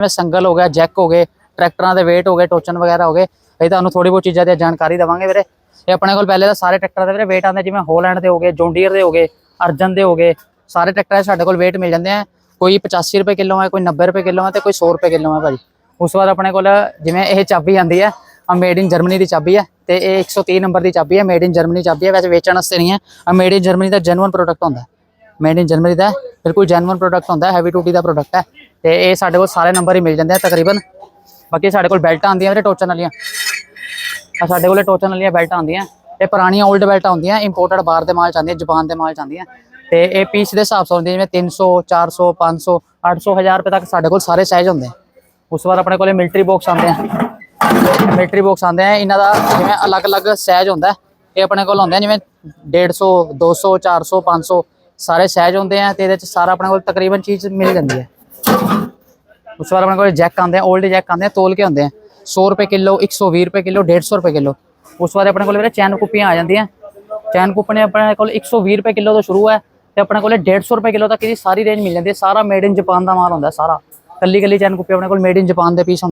ਜਿਵੇਂ ਸੰਗਲ ਹੋ ਗਿਆ, ਜੈਕ ਹੋ ਗਏ, ਟਰੈਕਟਰਾਂ ਦੇ weight ਹੋ ਗਏ, ਟੋਚਨ ਵਗੈਰਾ ਹੋ ਗਏ। ਇਹ ਤੁਹਾਨੂੰ ਥੋੜੀ ਬਹੁਤ ਚੀਜ਼ਾਂ ਦੀ ਜਾਣਕਾਰੀ ਦੇਵਾਂਗੇ ਵੀਰੇ। ਇਹ ਆਪਣੇ ਕੋਲ ਪਹਿਲੇ ਤਾਂ ਸਾਰੇ ਟਰੈਕਟਰਾਂ ਦੇ ਵੀਰੇ weight ਆਉਂਦੇ, ਜਿਵੇਂ ਹੋਲੈਂਡ ਦੇ ਹੋ ਗਏ ਜੌਂਡੀਅਰ ਦੇ ਹੋ ਗਏ, ਅਰਜਨ ਦੇ ਹੋ ਗਏ, ਸਾਰੇ ਟਰੈਕਟਰਾਂ ਦੇ ਸਾਡੇ ਕੋਲ weight ਮਿਲ ਜਾਂਦੇ ਆ। ਕੋਈ 85 ਰੁਪਏ ਕਿਲੋ ਹੈ ਕੋਈ 90 ਰੁਪਏ ਕਿਲੋ ਹੈ ਤੇ ਕੋਈ 100 ਰੁਪਏ ਕਿਲੋ ਹੈ ਭਾਜੀ। ਉਸ ਤੋਂ ਬਾਅਦ ਆਪਣੇ ਕੋਲ ਜਿਵੇਂ ਇਹ ਚਾਬੀ ਆਂਦੀ ਹੈ ਆ ਮੇਡ ਇਨ ਜਰਮਨੀ ਦੀ ਚਾਬੀ ਹੈ ਤੇ ਇਹ 130 ਨੰਬਰ ਦੀ ਚਾਬੀ ਹੈ ਮੇਡ ਇਨ ਜਰਮਨੀ ਚਾਬੀ ਹੈ ਵੈਸੇ ਵੇਚਣ ਵਾਸਤੇ ਨਹੀਂ ਹੈ ਆ ਮੇਡ ਇਨ ਜਰਮਨੀ ਦਾ ਜੈਨੂਇਨ ਪ੍ਰੋਡਕਟ ਹੁੰਦਾ। ਮੇਡ ਇਨ ਜਰਮਨੀ ਦਾ ਬਿਲਕੁਲ ਜੈਨੂਇਨ ਪ੍ਰੋਡਕਟ ਹੁੰਦਾ ਹੈ ਹੈਵੀ ਟੂਟੀ ਦਾ ਪ੍ਰੋਡਕਟ ਹੈ। ਤੇ ਇਹ ਸਾਡੇ ਕੋਲ ਸਾਰੇ ਨੰਬਰ ਹੀ ਮਿਲ ਜਾਂਦੇ ਆ ਤਕਰੀਬਨ। ਬਾਕੀ ਸਾਡੇ ਕੋਲ ਬੈਲਟਾਂ ਆਉਂਦੀਆਂ ਵੀਰੇ ਟੋਚਨ ਵਾਲੀਆਂ। ਆ ਸਾਡੇ ਕੋਲੇ ਟੋਚਨ ਵਾਲੀਆਂ ਬੈਲਟਾਂ ਆਉਂਦੀਆਂ। ਇਹ ਪੁਰਾਣੀਆਂ 올ਡ ਬੈਲਟਾਂ ਹੁੰਦੀਆਂ ਇੰਪੋਰਟਡ ਬਾਹਰ ਦੇ ਮਾਲ ਚ ਆਉਂਦੀਆਂ, ਜਾਪਾਨ ਦੇ ਮਾਲ ਚ ਆਉਂਦੀਆਂ। ਤੇ ਇਹ ਪੀਸ ਦੇ ਹਿਸਾਬ ਤੋਂ ਹੁੰਦੀਆਂ ਜਿਵੇਂ 300 400 500 800 1000 ਰੁਪਏ ਤੱਕ ਸਾਡੇ ਕੋਲ ਸਾਰੇ ਸਾਈਜ਼ ਹੁੰਦੇ। ਉਸ ਤੋਂ ਬਾਅਦ ਆਪਣੇ ਕੋਲੇ ਮਿਲਟਰੀ ਬਾਕਸ ਆਉਂਦੇ ਆ। ਮਿਲਟਰੀ ਬਾਕਸ ਆਉਂਦੇ ਆ। ਇਹਨਾਂ ਦਾ ਜਿਵੇਂ ਅਲੱਗ-ਅਲੱਗ ਸਾਈਜ਼ ਹੁੰਦਾ ਇਹ ਆਪਣੇ ਕੋਲ ਹੁੰਦੇ ਆ ਜਿਵੇਂ 150 200 400 500 ਸਾਰੇ ਸਹਿਜ ਹੁੰਦੇ ਆ ਤੇ ਇਹਦੇ ਚ ਸਾਰਾ ਆਪਣੇ ਕੋਲ ਤਕਰੀਬਨ ਚੀਜ਼ ਮਿਲ ਜਾਂਦੀ ਹੈ। ਉਸ ਤੋਂ ਬਾਅਦ ਆਪਣੇ ਕੋਲ ਜੈਕ ਆਉਂਦੇ ਆ 올ਡ ਜੈਕ ਆਉਂਦੇ ਆ ਤੋਲ ਕੇ ਹੁੰਦੇ ਆ। 100 ਰੁਪਏ ਕਿਲੋ 120 ਰੁਪਏ ਕਿਲੋ 150 ਰੁਪਏ ਕਿਲੋ। ਉਸ ਤੋਂ ਬਾਅਦ ਆਪਣੇ ਕੋਲ ਵੀਰੇ ਚੈਨ ਕੁੱਪੀਆਂ ਆ ਜਾਂਦੀਆਂ। ਚੈਨ ਕੁੱਪਣੇ ਆਪਣੇ ਕੋਲ 120 ਰੁਪਏ ਕਿਲੋ ਤੋਂ ਸ਼ੁਰੂ ਹੈ ਤੇ ਆਪਣੇ ਕੋਲ 150 ਰੁਪਏ ਕਿਲੋ ਤੱਕ ਇਹਦੀ ਸਾਰੀ ਰੇਂਜ ਮਿਲ ਜਾਂਦੀ ਹੈ। ਸਾਰਾ ਮੇਡ ਇਨ ਜਾਪਾਨ ਦਾ ਮਾਲ ਹੁੰਦਾ ਸਾਰਾ। ਕੱਲੀ ਕੱਲੀ ਚੈਨ ਕੁੱਪੀ ਆਪਣੇ ਕੋਲ ਮੇਡ ਇਨ ਜਾਪਾਨ ਦੇ ਪੀਸ